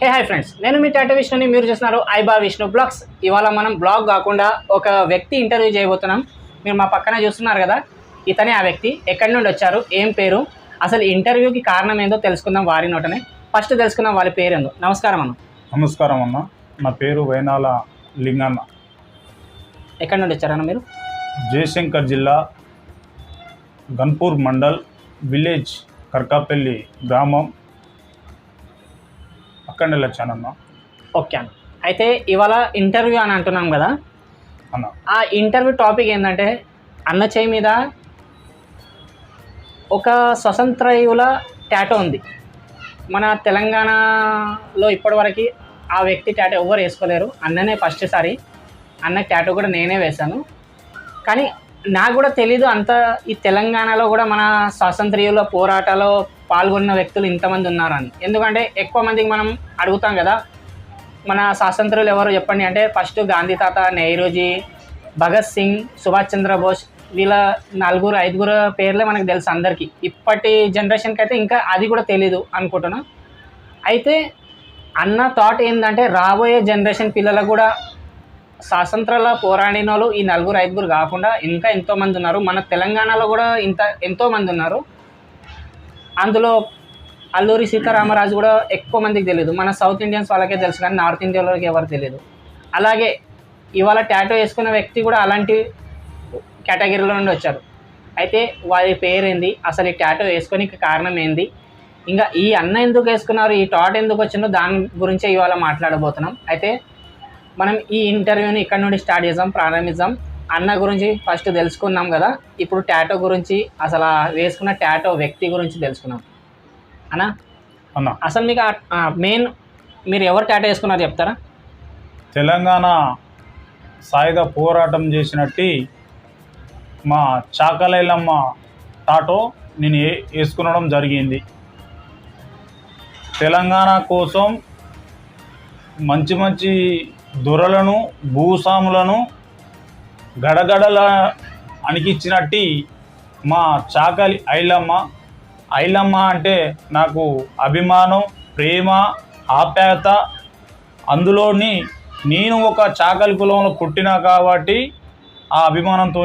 Hey hi friends నేను మీ టాటా విష్ణుని మీరు చూస్తున్నారు ఐబా విష్ణు బ్లాగ్స్. ఇవాళ మనం బ్లాగ్ కాకుండా ఒక వ్యక్తి ఇంటర్వ్యూ చేయబోతున్నాం. మీరు మా పక్కన చూస్తున్నారు కదా ఇతనే ఆ వ్యక్తి. ఎక్కడి నుండి వచ్చారు ఏం పేరు అసలు ఇంటర్వ్యూకి కారణం ఏందో తెలుసుకుందాం వారి నోటనే. ఫస్ట్ తెలుసుకుందాం వాళ్ళ పేరు ఏందో. నమస్కారం అన్న. నమస్కారం అన్న. నా పేరు వైనాల లింగన్న. ఎక్కడి నుండి వచ్చారన్న మీరు? జయశంకర్ జిల్లా గన్పూర్ మండల్ విలేజ్ కర్కాపల్లి గ్రామం అక్కడ వచ్చానన్న ఓకే అన్న. అయితే ఇవాళ ఇంటర్వ్యూ అని అంటున్నాం కదా? అన్న. ఆ ఇంటర్వ్యూ టాపిక్ ఏంటంటే అన్న చేయి మీద ఒక స్వతంత్రయుల టాటో ఉంది. మన తెలంగాణలో ఇప్పటివరకు ఆ వ్యక్తి టాటో ఎవరు వేసుకోలేరు. అన్ననే ఫస్ట్ సారి అన్న టాటో కూడా నేనే వేశాను. కానీ నాకు కూడా తెలీదు అంత ఈ తెలంగాణలో కూడా మన స్వాతంత్ర్యుల పోరాటాల్లో పాల్గొన్న వ్యక్తులు ఇంతమంది ఉన్నారని. ఎందుకంటే ఎక్కువ మందికి మనం అడుగుతాం కదా మన స్వాతంత్రులు ఎవరు చెప్పండి అంటే ఫస్ట్ గాంధీ తాత నెహ్రూజీ భగత్ సింగ్ సుభాష్ చంద్రబోస్ వీళ్ళ నలుగురు ఐదుగురు పేర్లే మనకు తెలుసు అందరికీ. ఇప్పటి జనరేషన్కి అయితే ఇంకా అది కూడా తెలీదు అనుకుంటున్నా. అయితే అన్న థాట్ ఏంటంటే రాబోయే జనరేషన్ పిల్లలకు కూడా స్వాతంత్రాల పోరాడిన వాళ్ళు ఈ నలుగురు ఐదుగురు కాకుండా ఇంకా ఎంతోమంది ఉన్నారు. మన తెలంగాణలో కూడా ఇంత ఎంతోమంది ఉన్నారు. అందులో అల్లూరి సీతారామరాజు కూడా ఎక్కువ మందికి తెలియదు. మన సౌత్ ఇండియన్స్ వాళ్ళకే తెలుసు కానీ నార్త్ ఇండియన్ వాళ్ళకి ఎవరు తెలియదు. అలాగే ఇవాళ టాటో వేసుకున్న వ్యక్తి కూడా అలాంటి కేటగిరీలో నుండి వచ్చారు. అయితే వారి పేరేంది? అసలు ఈ టాటో వేసుకోనికి కారణం ఏంది? ఇంకా ఈ అన్న ఎందుకు వేసుకున్నారు? ఈ టాట్ ఎందుకు వచ్చిందో దాని గురించే ఇవాళ మాట్లాడబోతున్నాం. అయితే మనం ఈ ఇంటర్వ్యూని ఇక్కడ నుండి స్టార్ట్ చేద్దాం ప్రారంభిద్దాం. అన్న గురించి ఫస్ట్ తెలుసుకున్నాం కదా. ఇప్పుడు టాటో గురించి అసలు వేసుకున్న టాటో వ్యక్తి గురించి తెలుసుకున్నాం. అన్న? అన్న. అసలు మీకు మెయిన్ మీరు ఎవరు టాటో వేసుకున్నారు చెప్తారా? తెలంగాణ సాయుధ పోరాటం చేసినట్టు మా చాకలైలమ్మ టాటో నేను ఏ వేసుకునడం జరిగింది. తెలంగాణ కోసం మంచి మంచి దొరలను భూస్వాములను గడగడల అణికిచ్చినట్టు మా చాకలి ఐలమ్మ. ఐలమ్మ అంటే నాకు అభిమానం ప్రేమ ఆప్యాయత. అందులోని నేను ఒక చాకలి కులంలో పుట్టినా కాబట్టి ఆ అభిమానంతో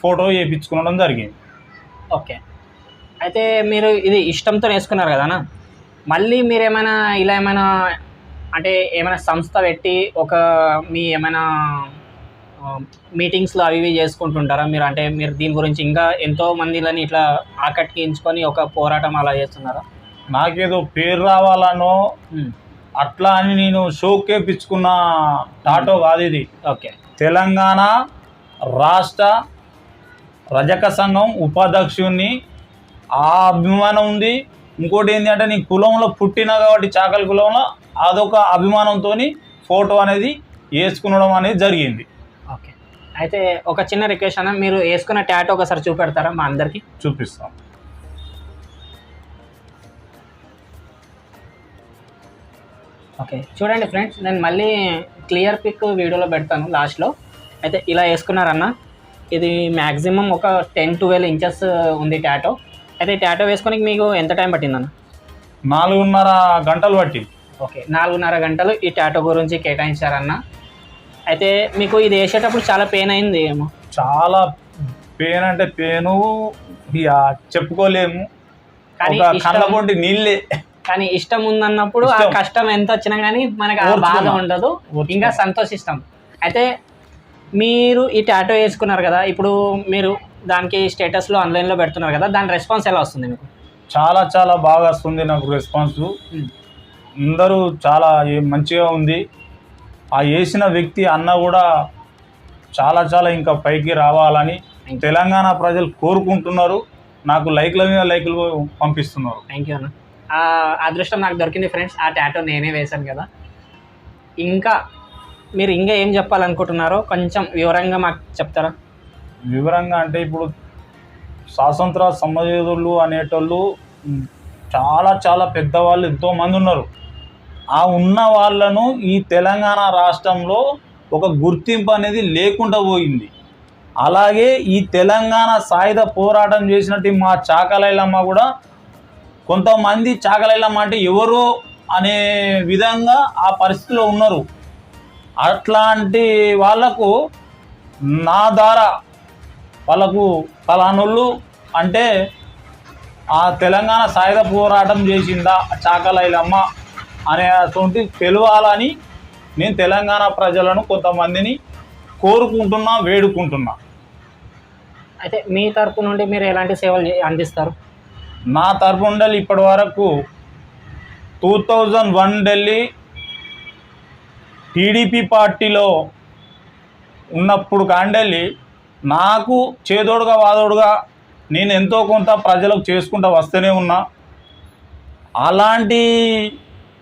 ఫోటో వేయించుకోవడం జరిగింది. ఓకే. అయితే మీరు ఇది ఇష్టంతో వేసుకున్నారు కదా మళ్ళీ మీరు ఏమైనా ఇలా ఏమైనా అంటే ఏమైనా సంస్థ పెట్టి ఒక మీ ఏమైనా మీటింగ్స్లో అవి ఇవి చేసుకుంటుంటారా? మీరు అంటే మీరు దీని గురించి ఇంకా ఎంతో మందిలని ఇట్లా ఆకట్టించుకొని ఒక పోరాటం అలా చేస్తున్నారా? నాకేదో పేరు రావాలనో అట్లా అని నేను షోకేపించుకున్న టాటో కాదు ఇది. ఓకే. తెలంగాణ రాష్ట్ర రజక సంఘం ఉపాధ్యక్షుడిని ఆ అభిమానం ఉంది. ఇంకోటి ఏంటి అంటే నీ కులంలో పుట్టినా కాబట్టి చాకలి కులంలో అదొక అభిమానంతో ఫోటో అనేది వేసుకునడం అనేది జరిగింది. అయితే ఒక చిన్న రిక్వెస్ట్ అన్న మీరు వేసుకున్న టాటో ఒకసారి చూపెడతారా మా అందరికీ? చూపిస్తాం. ఓకే చూడండి ఫ్రెండ్స్ నేను మళ్ళీ క్లియర్ పిక్ వీడియోలో పెడతాను లాస్ట్లో. అయితే ఇలా వేసుకున్నారన్న ఇది మ్యాక్సిమం ఒక టెన్ ట్వెల్వ్ ఇంచెస్ ఉంది టాటో. అయితే టాటో వేసుకొని మీకు ఎంత టైం పట్టిందన్న? నాలుగున్నర గంటలు పట్టి ఓకే నాలుగున్నర గంటలు ఈ టాటో గురించి కేటాయించారన్న. అయితే మీకు ఇది వేసేటప్పుడు చాలా పెయిన్ అయింది ఏమో? చాలా పెయిన్ అంటే పెయిన్ ఇక చెప్పుకోలేము. కానీ ఒక ఇష్టం- నీళ్ళే. కానీ ఇష్టం ఉందన్నప్పుడు ఆ ఇష్టం. కష్టం ఎంత వచ్చినా కానీ మనకు ఆ ఓర్చుకున్నాం. బాధ ఉండదు. ఓర్చుకున్నాం. ఇంకా సంతోషిస్తాం. అయితే మీరు ఈ టాటో వేసుకున్నారు కదా ఇప్పుడు మీరు దానికి స్టేటస్లో ఆన్లైన్లో పెడుతున్నారు కదా దాని రెస్పాన్స్ ఎలా వస్తుంది మీకు? చాలా చాలా బాగా వస్తుంది నాకు రెస్పాన్స్ అందరూ చాలా ఏ- మంచిగా ఉంది. ఆ వేసిన వ్యక్తి అన్న కూడా చాలా చాలా ఇంకా పైకి రావాలని తెలంగాణ ప్రజలు కోరుకుంటున్నారు. నాకు లైక్ల మీద లైకులు పంపిస్తున్నారు. థ్యాంక్ యూ అన్న. ఆ అదృష్టం నాకు దొరికింది ఫ్రెండ్స్ ఆ టాటో నేనే వేశాను కదా. ఇంకా మీరు ఇంకా ఏం చెప్పాలనుకుంటున్నారో కొంచెం వివరంగా మాకు చెప్తారా? వివరంగా అంటే ఇప్పుడు స్వాతంత్ర సమయోధులు అనేటోళ్ళు చాలా చాలా పెద్దవాళ్ళు ఎంతోమంది ఉన్నారు. ఆ ఉన్న వాళ్ళను ఈ తెలంగాణ రాష్ట్రంలో ఒక గుర్తింపు అనేది లేకుండా పోయింది. అలాగే ఈ తెలంగాణ సాయుధ పోరాటం చేసినట్టు మా చాకలైలమ్మ కూడా కొంతమంది చాకలైలమ్మ అంటే ఎవరో అనే విధంగా ఆ పరిస్థితిలో ఉన్నారు. అట్లాంటి వాళ్ళకు నా ద్వారా వాళ్ళకు ఫలానోళ్ళు అంటే ఆ తెలంగాణ సాయుధ పోరాటం చేసిందా చాకలైలమ్మ అనే అటువంటి తెలవాలని నేను తెలంగాణ ప్రజలను కొంతమందిని కోరుకుంటున్నా వేడుకుంటున్నా. అయితే మీ తరపు నుండి మీరు ఎలాంటి సేవలు అందిస్తారు? నా తరపు నుండి ఇప్పటి వరకు two thousand one Delhi TDP పార్టీలో ఉన్నప్పుడు కాండెళ్ళి నాకు చేదోడుగా వాదోడుగా నేను ఎంతో కొంత ప్రజలకు చేసుకుంటూ వస్తూనే ఉన్నా. అలాంటి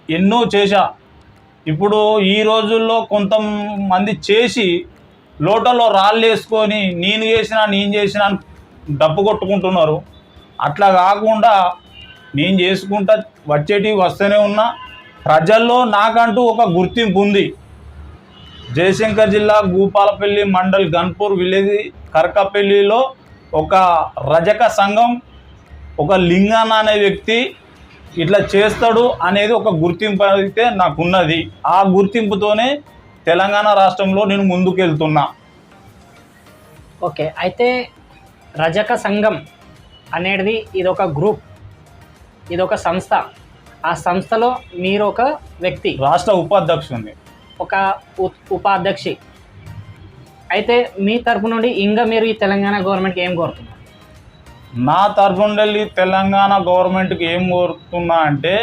ఎన్నో చేశా. ఇప్పుడు ఈ రోజుల్లో కొంతమంది చేసి లోటలో రాళ్ళు వేసుకొని నేను చేసినా నేను చేసినా అని కొట్టుకుంటున్నారు. అట్లా కాకుండా నేను చేసుకుంటా వచ్చేటివి వస్తూనే ఉన్నా. ప్రజల్లో నాకంటూ ఒక గుర్తింపు ఉంది. జయశంకర్ జిల్లా గూపాలపల్లి మండల్ గన్పూర్ విలేజ్ కరకపల్లిలో ఒక రజక సంఘం ఒక లింగాన అనే వ్యక్తి ఇట్లా చేస్తాడు అనేది ఒక గుర్తింపు అయితే నాకున్నది. ఆ గుర్తింపుతోనే తెలంగాణ రాష్ట్రంలో నేను ముందుకెళ్తున్నా. ఓకే అయితే రజక సంఘం అనేది ఇది ఒక గ్రూప్ ఇది ఒక సంస్థ. ఆ సంస్థలో మీరు ఒక వ్యక్తి. రాష్ట్ర ఉపాధ్యక్షుడిని ఒక ఉపాధ్యక్షి. అయితే మీ తరపు నుండి ఇంకా మీరు ఈ తెలంగాణ గవర్నమెంట్కి ఏం కోరుతున్నారు? నా తరఫున తెలంగాణ గవర్నమెంట్కి ఏం కోరుతున్నా అంటే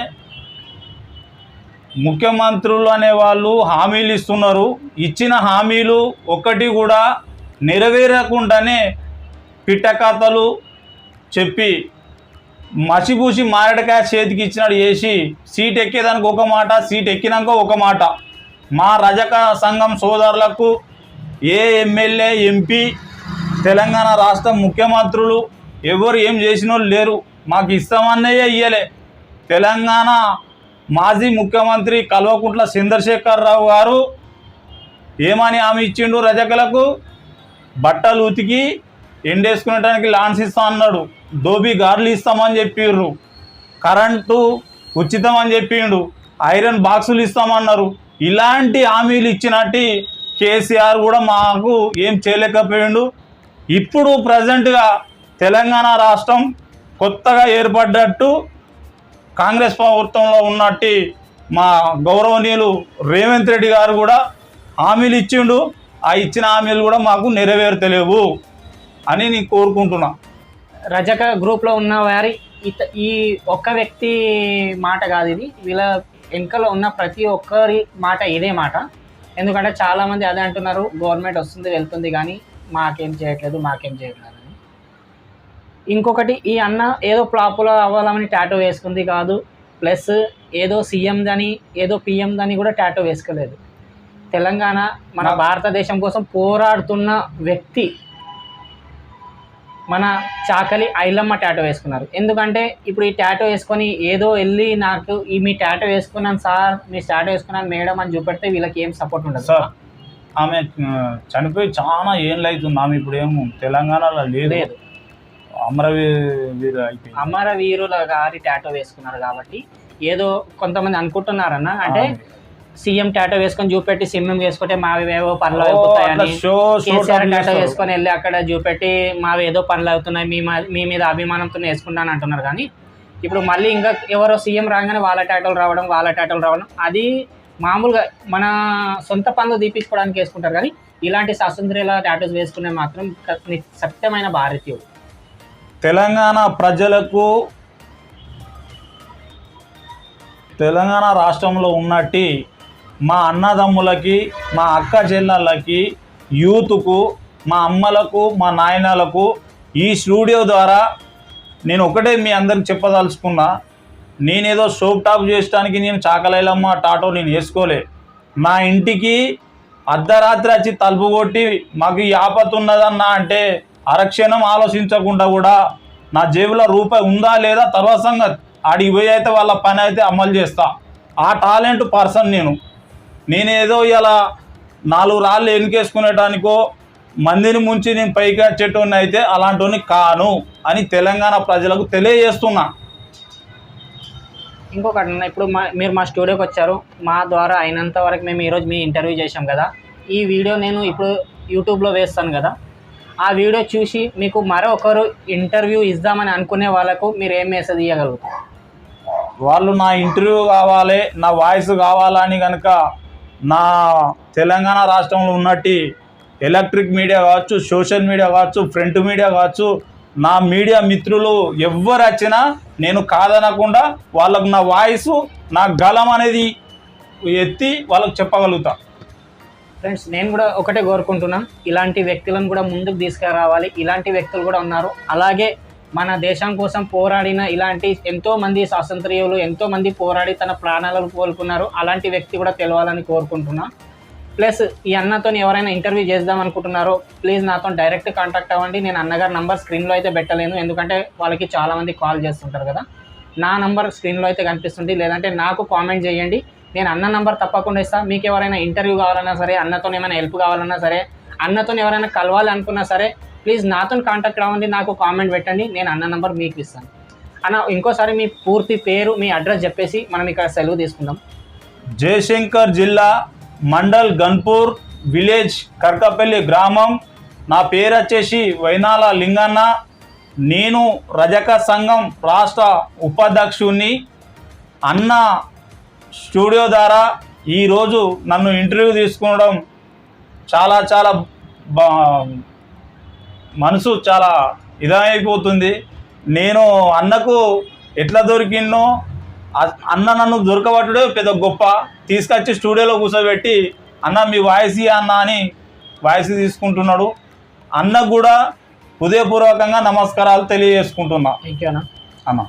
ముఖ్యమంత్రులు అనే వాళ్ళు హామీలు ఇస్తున్నారు. ఇచ్చిన హామీలు ఒక్కటి కూడా నెరవేరకుండానే పిట్టకథలు చెప్పి మసిపూసి మారడకాయ చేతికి ఇచ్చినట్టు చేసి సీట్ ఎక్కేదానికి ఒక మాట సీట్ ఎక్కినాక ఒక మాట. మా రజక సంఘం సోదరులకు ఏ ఎమ్మెల్యే ఎంపీ తెలంగాణ రాష్ట్ర ముఖ్యమంత్రులు ఎవరు ఏం చేసిన వాళ్ళు లేరు. మాకు ఇస్తామన్నయ్యే ఇయ్యలే. తెలంగాణ మాజీ ముఖ్యమంత్రి కల్వకుంట్ల చంద్రశేఖరరావు గారు ఏమని హామీ ఇచ్చిండు రజకులకు? బట్టలు ఉతికి ఎండేసుకునేటానికి లాన్స్ ఇస్తా అన్నాడు. దోబీ గార్లు ఇస్తామని చెప్పిర్రు. కరెంటు ఉచితం అని చెప్పిండు. ఐరన్ బాక్సులు ఇస్తామన్నారు. ఇలాంటి హామీలు ఇచ్చినట్టు కేసీఆర్ కూడా మాకు ఏం చేయలేకపోయిండు. ఇప్పుడు ప్రజెంట్గా తెలంగాణ రాష్ట్రం కొత్తగా ఏర్పడ్డట్టు కాంగ్రెస్ ప్రభుత్వంలో ఉన్నట్టు మా గౌరవనీయులు రేవంత్ రెడ్డి గారు కూడా హామీలు ఇచ్చిండు. ఆ ఇచ్చిన హామీలు కూడా మాకు నెరవేరతలేవు అని నేను కోరుకుంటున్నా. రజక గ్రూప్లో ఉన్న వారి ఈ ఒక్క వ్యక్తి మాట కాదు ఇది. వీళ్ళ వెనుకలో ఉన్న ప్రతి ఒక్కరి మాట ఇదే మాట. ఎందుకంటే చాలామంది అదే అంటున్నారు గవర్నమెంట్ వస్తుంది వెళ్తుంది కానీ మాకేం చేయట్లేదు మాకేం చేయట్లేదు. ఇంకొకటి ఈ అన్న ఏదో ప్లాపులో అవ్వాలని టాటో వేసుకుంది కాదు. ప్లస్ ఏదో సీఎందని ఏదో పిఎందని కూడా టాటో వేసుకోలేదు. తెలంగాణ మన భారతదేశం కోసం పోరాడుతున్న వ్యక్తి మన చాకలి ఐలమ్మ టాటో వేసుకున్నారు. ఎందుకంటే ఇప్పుడు ఈ టాటో వేసుకొని ఏదో వెళ్ళి నాకు ఈ మీ టాటో వేసుకున్నాను సార్ మీ టాటో వేసుకున్నాను మేడం అని చూపెడితే వీళ్ళకి ఏం సపోర్ట్ ఉండదు. సార్ ఆమె చనిపోయి చాలా ఏళ్ళు అవుతుంది ఆమె ఇప్పుడు ఏం తెలంగాణలో లేదు. అమరవీరు అమరవీరుల గారి టాటో వేసుకున్నారు కాబట్టి ఏదో కొంతమంది అనుకుంటున్నారన్న. అంటే సీఎం టాటో వేసుకొని చూపెట్టి సింహం వేసుకుంటే మావి ఏవో పనులు షో కేసీఆర్ టాటో. వేసుకొని వెళ్ళి అక్కడ చూపెట్టి మావి ఏదో పనులు అవుతున్నాయి మీ మా- మీద అభిమానంతో వేసుకుంటాను అంటున్నారు. కానీ ఇప్పుడు మళ్ళీ ఇంకా ఎవరో సీఎం రాగానే వాళ్ళ టాటోలు రావడం వాళ్ళ టాటోలు రావడం అది మామూలుగా మన సొంత పనులు తీపించుకోవడానికి వేసుకుంటారు. కానీ ఇలాంటి స్వాతంత్ర్యాల టాటోస్ వేసుకునే మాత్రం సత్యమైన భారతీయుడు. తెలంగాణ ప్రజలకు తెలంగాణ రాష్ట్రంలో ఉన్నట్టి మా అన్నదమ్ములకి మా అక్క చెల్లెళ్ళకి యూత్కు మా అమ్మలకు మా నాయనలకు ఈ స్టూడియో ద్వారా నేను ఒకటే మీ అందరికి చెప్పదలుచుకున్నా నేనేదో సోప్ టాప్ చేయడానికి నేను చాకలైలమ్మ టాటో నేను వేసుకోలే. నా ఇంటికి అర్ధరాత్రి వచ్చి తలుపు కొట్టి మాకు ఈ ఆపత్తు ఉన్నదన్నా అంటే అరక్షణం ఆలోచించకుండా కూడా నా జేబులో రూపాయి ఉందా లేదా తర్వాత సంగతి. ఆడికి పోయి అయితే వాళ్ళ పని అయితే అమలు చేస్తా. ఆ టాలెంట్ పర్సన్ నేను. నేనేదో ఇలా నాలుగు రాళ్ళు ఎన్నికేసుకునేటానికో మందిని ముంచి నేను పైకి వచ్చేటోని అయితే అలాంటి కాను అని తెలంగాణ ప్రజలకు తెలియజేస్తున్నా. ఇంకొకటి ఇప్పుడు మా మీరు మా స్టూడియోకి వచ్చారు. మా ద్వారా అయినంత వరకు మేము ఈరోజు మీ ఇంటర్వ్యూ చేశాం కదా. ఈ వీడియో నేను ఇప్పుడు యూట్యూబ్లో వేస్తాను కదా. ఆ వీడియో చూసి మీకు మరొకరు ఇంటర్వ్యూ ఇద్దామని అనుకునే వాళ్ళకు మీరు ఏం మెసేజ్ ఇవ్వగలుగుతారు వాళ్ళు నా ఇంటర్వ్యూ కావాలి నా వాయిస్ కావాలని కనుక నా తెలంగాణ రాష్ట్రంలో ఉన్నట్టు ఎలక్ట్రిక్ మీడియా కావచ్చు సోషల్ మీడియా కావచ్చు ఫ్రంట్ మీడియా కావచ్చు నా మీడియా మిత్రులు ఎవ్వరు వచ్చినా నేను కాదనకుండా వాళ్ళకు నా వాయిస్ నా గలం అనేది ఎత్తి వాళ్ళకు చెప్పగలుగుతా. ఫ్రెండ్స్ నేను కూడా ఒకటే కోరుకుంటున్నాను ఇలాంటి వ్యక్తులను కూడా ముందుకు తీసుకురావాలి. ఇలాంటి వ్యక్తులు కూడా ఉన్నారు. అలాగే మన దేశం కోసం పోరాడిన ఇలాంటి ఎంతోమంది స్వాతంత్ర్యులు ఎంతో మంది పోరాడి తన ప్రాణాలను కోలుకున్నారు అలాంటి వ్యక్తి కూడా తెలవాలని కోరుకుంటున్నా. ప్లస్ ఈ అన్నతో ఎవరైనా ఇంటర్వ్యూ చేద్దాం అనుకుంటున్నారో ప్లీజ్ నాతో డైరెక్ట్ కాంటాక్ట్ అవ్వండి. నేను అన్నగారి నంబర్ స్క్రీన్లో అయితే పెట్టలేను. ఎందుకంటే వాళ్ళకి చాలామంది కాల్ చేస్తుంటారు కదా. నా నంబర్ స్క్రీన్లో అయితే కనిపిస్తుంది. లేదంటే నాకు కామెంట్ చేయండి. నేను అన్న నంబర్ తప్పకుండా ఇస్తాను మీకు ఎవరైనా ఇంటర్వ్యూ కావాలన్నా సరే అన్నతో ఏమైనా హెల్ప్ కావాలన్నా సరే అన్నతో ఎవరైనా కలవాలనుకున్నా సరే ప్లీజ్ నాతో కాంటాక్ట్ అవ్వండి నాకు కామెంట్ పెట్టండి నేను అన్న నంబర్ మీకు ఇస్తాను. అన్న ఇంకోసారి మీ పూర్తి పేరు మీ అడ్రస్ చెప్పేసి మనం ఇక్కడ సెలవు తీసుకుందాం. జయశంకర్ జిల్లా మండల్ గన్పూర్ విలేజ్ కర్కపల్లి గ్రామం. నా పేరు వచ్చేసి వైనాల లింగన్న. నేను రజక సంఘం రాష్ట్ర ఉపాధ్యక్షుడిని అన్న స్టూడియో ద్వారా ఈరోజు నన్ను ఇంటర్వ్యూ తీసుకునడం చాలా చాలా బా మనసు చాలా ఇదైపోతుంది. నేను అన్నకు ఎట్లా దొరికినో అన్న నన్ను దొరకబట్టుడే పెద్ద గొప్ప. తీసుకొచ్చి స్టూడియోలో కూర్చోబెట్టి అన్న మీ వాయిస్ అన్న అని వాయిస్ తీసుకుంటున్నాడు. అన్నకు కూడా హృదయపూర్వకంగా నమస్కారాలు తెలియజేసుకుంటున్నా. అన్న. అన్న.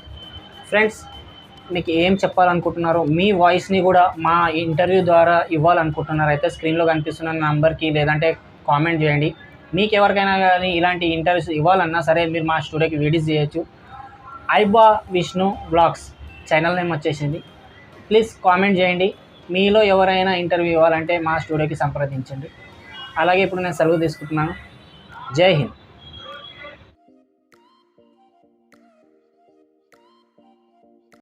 ఫ్రెండ్స్ మీకు ఏం చెప్పాలనుకుంటున్నారో మీ వాయిస్ని కూడా మా ఇంటర్వ్యూ ద్వారా ఇవ్వాలనుకుంటున్నారు. అయితే స్క్రీన్లో కనిపిస్తున్న నెంబర్కి లేదంటే కామెంట్ చేయండి. మీకు ఎవరికైనా కానీ ఇలాంటి ఇంటర్వ్యూస్ ఇవ్వాలన్నా సరే మీరు మా స్టూడియోకి వీడియోస్ చేయొచ్చు. ఐబా విష్ణు బ్లాగ్స్ ఛానల్ నేమ్ వచ్చేసింది. ప్లీజ్ కామెంట్ చేయండి. మీలో ఎవరైనా ఇంటర్వ్యూ ఇవ్వాలంటే మా స్టూడియోకి సంప్రదించండి. అలాగే ఇప్పుడు నేను సెలవు తీసుకుంటున్నాను. జై హింద్.